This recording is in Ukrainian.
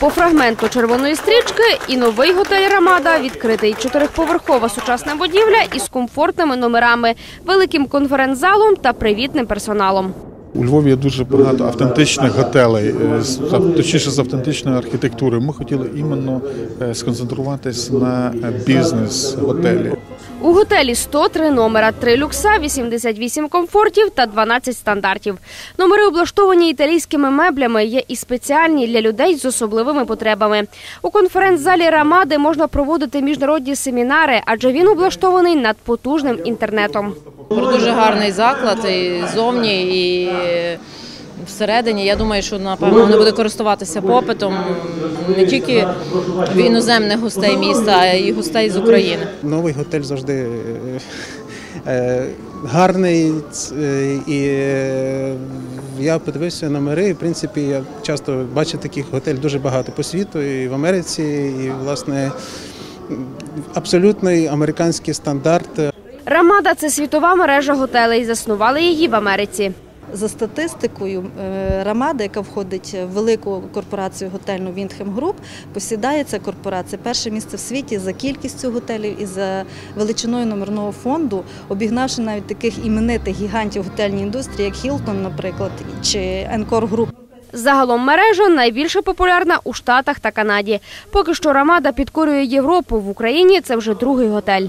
По фрагменту червоної стрічки і новий готель Рамада відкритий чотирихповерхова сучасна будівля із комфортними номерами, великим конференц-залом та привітним персоналом. У Львові є дуже багато автентичних готелей, е, точніше з автентичної архітектури. Ми хотіли іменно е, сконцентруватись на е, бізнес-готелі. У готелі 103 номера, 3 люкса, 88 комфортів та 12 стандартів. Номери облаштовані італійськими меблями, є і спеціальні для людей з особливими потребами. У конференц-залі Рамади можна проводити міжнародні семінари, адже він облаштований над потужним інтернетом. Дуже гарний заклад і зовні, і всередині. Я думаю, що напевно вони буде користуватися попитом не тільки в іноземних гостей міста, а й гостей з України. Новий готель завжди е, е, гарний. е, І я подивився номери. і, В принципі, я часто бачу таких готелів дуже багато по світу, і в Америці, і власне абсолютний американський стандарт. Рамада це світова мережа готелей. Заснували її в Америці. За статистикою, е, Рамада, яка входить в велику корпорацію готельну Віндхем Груп, посідає ця корпорація перше місце в світі за кількістю готелів і за величиною номерного фонду, обігнавши навіть таких іменитих гігантів готельної індустрії, як Хілтон, наприклад, чи Енкор Груп. Загалом мережа найбільше популярна у Штатах та Канаді. Поки що Рамада підкорює Європу в Україні. Це вже другий готель.